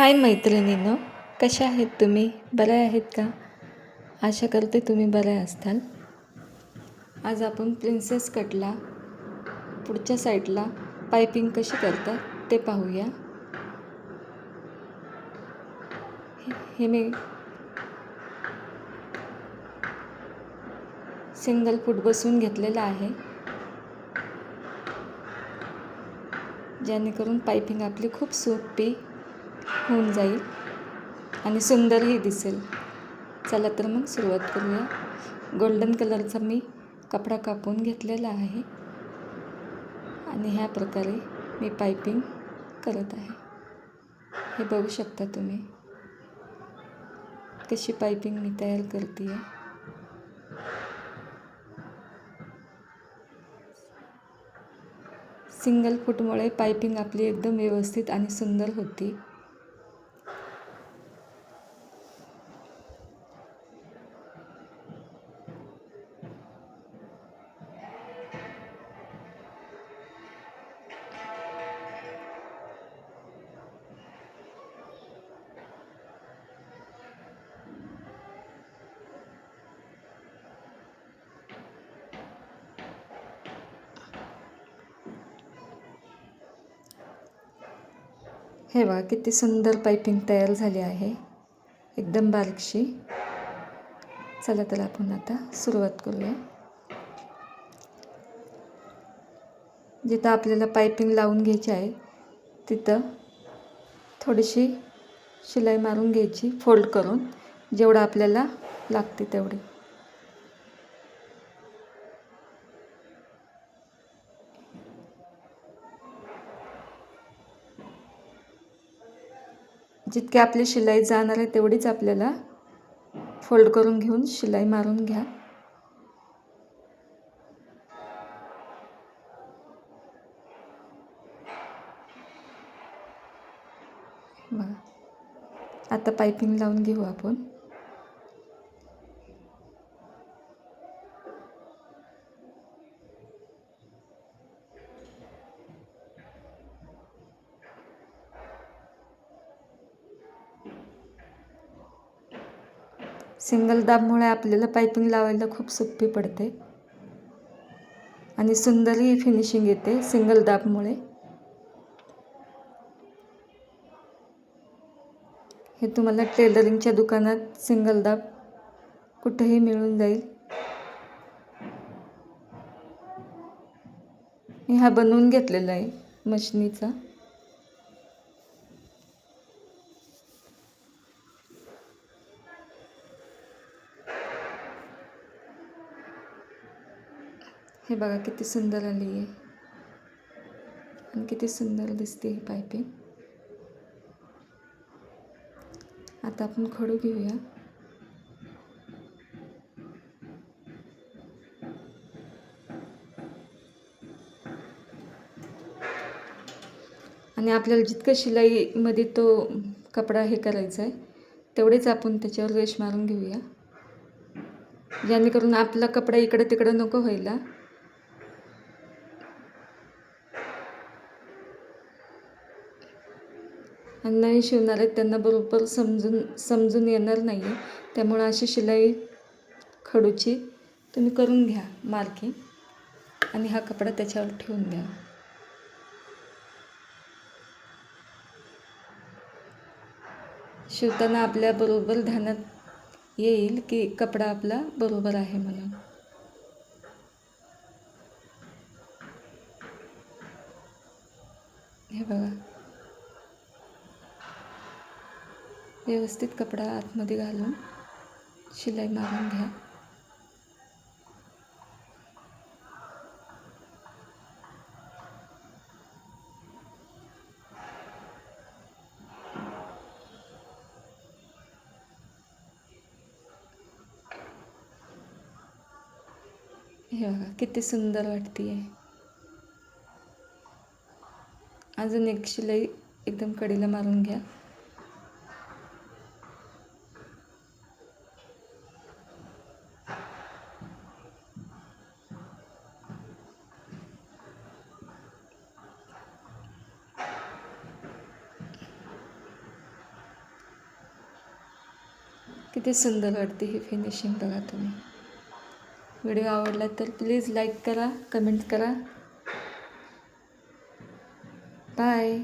हाय मैत्रिणीनं कशा आहेत तुम्ही? बऱ्या आहेत का? आशा करते तुम्ही बऱ्या असताल. आज आपण प्रिन्सेस कटला पुढच्या साईडला पायपिंग कशी करतात ते पाहूया. हे- हे मी सिंगल फूट बसून घेतलेलं आहे. जेणेकरून पायपिंग आपली खूप सोपी होऊन जाईल आणि सुंदरही दिसेल. चला तर मग सुरुवात करूया. गोल्डन कलरचा मी कपडा कापून घेतलेला आहे आणि ह्या प्रकारे मी पायपिंग करत आहे. हे बघू शकता तुम्ही. कशी पायपिंग मी तयार करते आहे सिंगल फूटमुळे पायपिंग आपली एकदम व्यवस्थित आणि सुंदर होती. हे बघा किती सुंदर पायपिंग तयार झाली आहे. एकदम बारीकशी. चला तर आपण आता सुरुवात करूया. जिथं आपल्याला पायपिंग लावून घ्यायची आहे तिथं थोडीशी शिलाई मारून घ्यायची फोल्ड करून. जेवढं आपल्याला लागते तेवढी. जितकी आपली शिलाई जाणार आहे तेवढीच आपल्याला फोल्ड करून घेऊन शिलाई मारून घ्या. बघा. आता पायपिंग लावून घेऊ आपण. सिंगल दाबमुळे आपल्याला पायपिंग लावायला खूप सोपी पडते. आणि सुंदरही फिनिशिंग येते सिंगल दाबमुळे. हे तुम्हाला टेलरिंगच्या दुकानात सिंगल दाब कुठेही मिळून जाईल. मी हा बनवून घेतलेला आहे मशनीचा. हे बघा किती सुंदर आली आहे. आणि किती सुंदर दिसते ही पायपिंग आता आपण खडू घेऊया. आणि आपल्याला जितकं शिलाईमध्ये तो कपडा हे करायचा आहे तेवढेच आपण त्याच्यावर रेश मारून घेऊया. जेणेकरून आपला कपडा इकडं तिकडं नको व्हायला. आणि नाही शिवणार आहेत त्यांना बरोबर समजून समजून येणार नाही आहे त्यामुळं अशी शिलाई खडूची तुम्ही करून घ्या मार्किंग आणि हा कपडा त्याच्यावर ठेवून द्या शिवताना आपल्याबरोबर ध्यानात येईल की कपडा आपला बरोबर आहे म्हणून. हे बघा. व्यवस्थित कपडा आतमध्ये घालून शिलाई मारून घ्या. हे बघा किती सुंदर वाटते आहे अजून एक शिलाई एकदम कडेला मारून घ्या. किती सुंदर वाटते ही फिनिशिंग बघा तुम्ही. व्हिडिओ आवडला तर प्लीज लाईक करा कमेंट करा. बाय